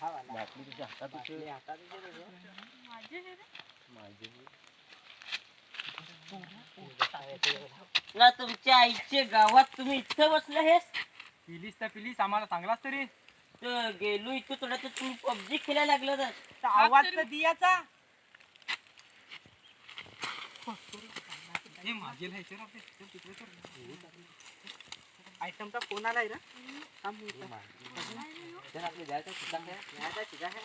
बाटली तुझ्या हातात. माझी ना तुमच्या आईचे गावात तुम्ही इथं बसले हेस पिलीस तर पिलीस आम्हाला चांगलाच तरी. तर गेलो इथं थोडा तर तुम्ही पबजी खेळायला लागलं तर तर आवाज तर दियाचा. हे माझे लिहायचे ना आयटमचा फ़ोन आलाय ना थांब मी इथं. आपले जायचं ठिकाण आहे. यायचा तुझा आहे.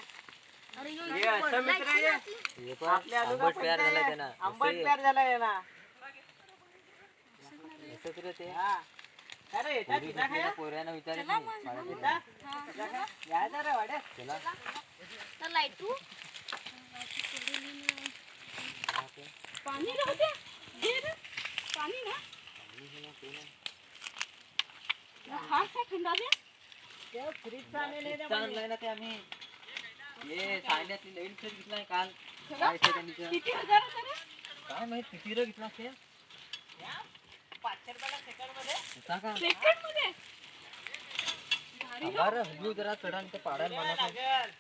अरे यो, हे यो, असं मित्र की आहे. नाही? हे पण आपले आलू आंबट तयार झाला त्यांना आंबट असं तयार झालाय ना असं तर ते हा अरे येता पोरी तुझा आहे? ना, पोऱ्यांना विचारत चला नाही. मग. तुझा? हा, आहे? यायचा रे वाड्या चला. तर लाईटू पाणी राहू दे दे रे. पाणी ना हा ना ना हे सायन्यातली नवीन फ्रीज घेतलाय काल काय ते त्यांनी ते- किती हज़ार होतं रे? काय माहित किती रे घेतला ते होता का सेकंड मध्ये भारी हो. अगं हल्ली जरा चढा ते पाडायला मला पण.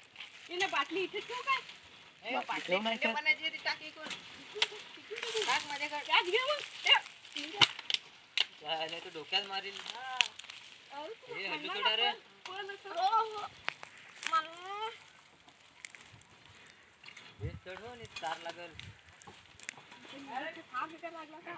हिने बाटली इथे ठेवू काय हे ठेव नाही तर. त्यात घे मग ते. काय तर डोक्यात मारील अरे तू हे। रे ना चढ तार लागल अरे ते थांब लागला का